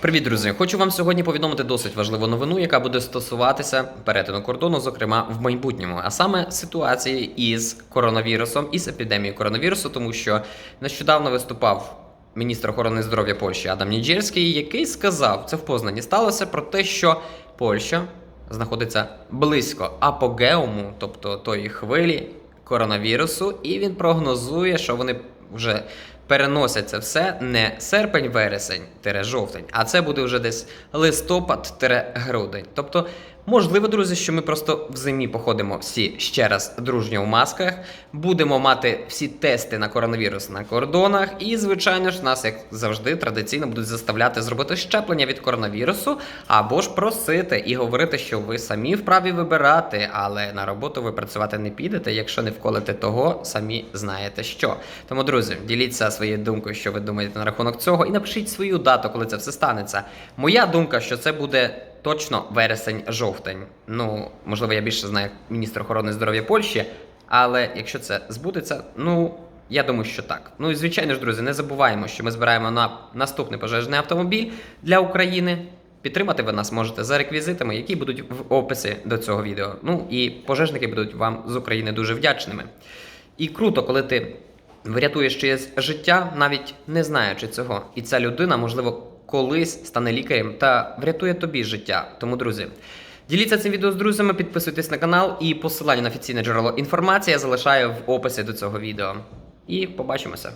Привіт, друзі! Хочу вам сьогодні повідомити досить важливу новину, яка буде стосуватися перетину кордону, зокрема в майбутньому, а саме ситуації із коронавірусом, із епідемією коронавірусу, тому що нещодавно виступав міністр охорони здоров'я Польщі Адам Ніджерський, який сказав, це в Познані сталося про те, що Польща знаходиться близько апогеуму, тобто тої хвилі коронавірусу, і він прогнозує, що вони вже переносять це все не серпень-вересень жовтень, а це буде вже десь листопад-грудень. Тобто, можливо, друзі, що ми просто в зимі походимо всі ще раз дружньо в масках, будемо мати всі тести на коронавірус на кордонах, і, звичайно ж, нас, як завжди, традиційно будуть заставляти зробити щеплення від коронавірусу, або ж просити і говорити, що ви самі вправі вибирати, але на роботу ви працювати не підете, якщо не вколите того, самі знаєте що. Тому, друзі, діліться своєю думкою, що ви думаєте на рахунок цього, і напишіть свою дату, коли це все станеться. Моя думка, що це буде. Точно вересень-жовтень. Ну, можливо, я більше знаю як міністр охорони здоров'я Польщі, але якщо це збудеться, ну я думаю, що так. Ну і звичайно ж, друзі, не забуваємо, що ми збираємо на наступний пожежний автомобіль для України. Підтримати ви нас можете за реквізитами, які будуть в описі до цього відео. Ну і пожежники будуть вам з України дуже вдячними. І круто, коли ти врятуєш чиєсь життя, навіть не знаючи цього. І ця людина, можливо, колись стане лікарем та врятує тобі життя. Тому, друзі, діліться цим відео з друзями, підписуйтесь на канал і посилання на офіційне джерело інформації я залишаю в описі до цього відео. І побачимося.